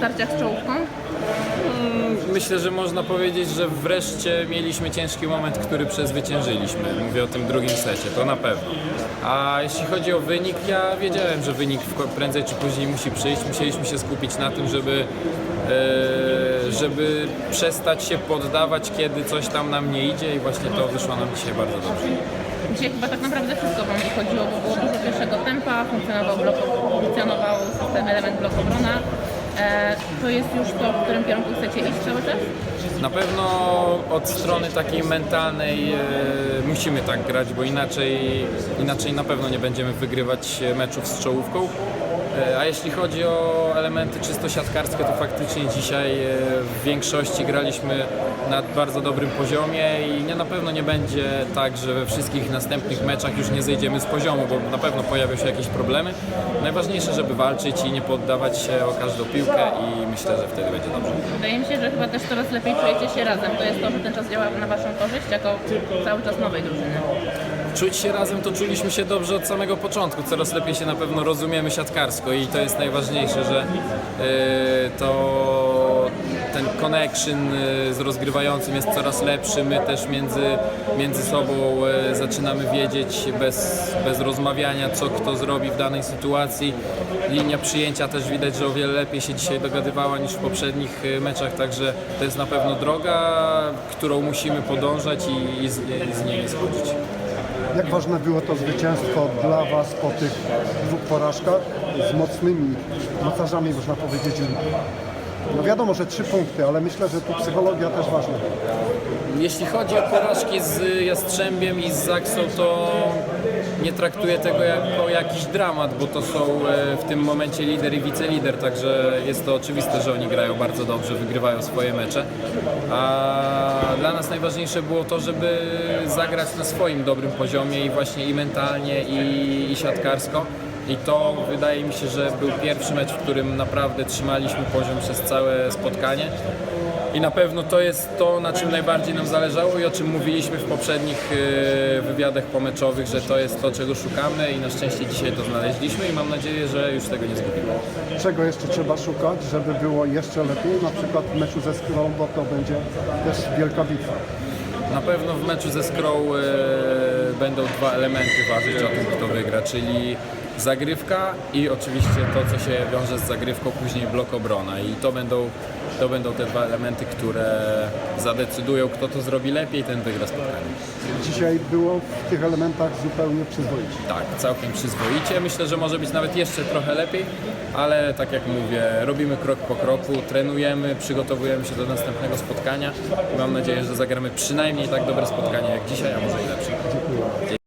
starciach z czołówką? Myślę, że można powiedzieć, że wreszcie mieliśmy ciężki moment, który przezwyciężyliśmy. Mówię o tym drugim secie, to na pewno. A jeśli chodzi o wynik, ja wiedziałem, że wynik prędzej czy później musi przyjść. Musieliśmy się skupić na tym, żeby, e, żeby przestać się poddawać, kiedy coś tam nam nie idzie i właśnie to wyszło nam dzisiaj bardzo dobrze. Dzisiaj chyba tak naprawdę wszystko Wam wychodziło, bo było dużo pierwszego tempa, funkcjonował, blok, funkcjonował obrona. E, to jest już to, w którym kierunku chcecie iść cały czas? Na pewno od strony takiej mentalnej e, musimy tak grać, bo inaczej, inaczej na pewno nie będziemy wygrywać meczów z czołówką. E, a jeśli chodzi o elementy czysto siatkarskie, to faktycznie dzisiaj e, w większości graliśmy na bardzo dobrym poziomie i nie, na pewno nie będzie tak, że we wszystkich następnych meczach już nie zejdziemy z poziomu, bo na pewno pojawią się jakieś problemy. Najważniejsze, żeby walczyć i nie poddawać się o każdą piłkę i myślę, że wtedy będzie dobrze. Wydaje mi się, że chyba też coraz lepiej czujecie się razem. To jest to, że ten czas działa na Waszą korzyść, jako cały czas nowej drużyny. Czuć się razem to czuliśmy się dobrze od samego początku. Coraz lepiej się na pewno rozumiemy siatkarsko i to jest najważniejsze, że yy, to ten connection yy, z rozgrywającym jest coraz lepszy. My też między, między sobą yy, zaczynamy wiedzieć bez, bez rozmawiania, co kto zrobi w danej sytuacji. Linia przyjęcia też widać, że o wiele lepiej się dzisiaj dogadywała niż w poprzednich meczach, także to jest na pewno droga, którą musimy podążać i, i z, i z niej nie schodzić. Jak ważne było to zwycięstwo dla Was po tych dwóch porażkach z mocnymi mocarzami, można powiedzieć. No wiadomo, że trzy punkty, ale myślę, że tu psychologia też ważna. Jeśli chodzi o porażki z Jastrzębiem i z Zaksą, to nie traktuję tego jako jakiś dramat, bo to są e, w tym momencie lider i wicelider, także jest to oczywiste, że oni grają bardzo dobrze, wygrywają swoje mecze. A dla nas najważniejsze było to, żeby zagrać na swoim dobrym poziomie i właśnie i mentalnie, i, i siatkarsko. I to wydaje mi się, że był pierwszy mecz, w którym naprawdę trzymaliśmy poziom przez całe spotkanie. I na pewno to jest to, na czym najbardziej nam zależało i o czym mówiliśmy w poprzednich e, wywiadach pomeczowych, że to jest to, czego szukamy i na szczęście dzisiaj to znaleźliśmy i mam nadzieję, że już tego nie zgubimy. Czego jeszcze trzeba szukać, żeby było jeszcze lepiej? Na przykład w meczu ze Skrą, bo to będzie też wielka bitwa. Na pewno w meczu ze Skrą e, będą dwa elementy ważyć o tym, kto wygra, czyli zagrywka i oczywiście to, co się wiąże z zagrywką, później blok obrona i to będą, to będą te dwa elementy, które zadecydują, kto to zrobi lepiej, ten wygra spotkanie. Dzisiaj było w tych elementach zupełnie przyzwoicie. Tak, całkiem przyzwoicie. Myślę, że może być nawet jeszcze trochę lepiej, ale tak jak mówię, robimy krok po kroku, trenujemy, przygotowujemy się do następnego spotkania i mam nadzieję, że zagramy przynajmniej tak dobre spotkanie jak dzisiaj, a może i lepsze.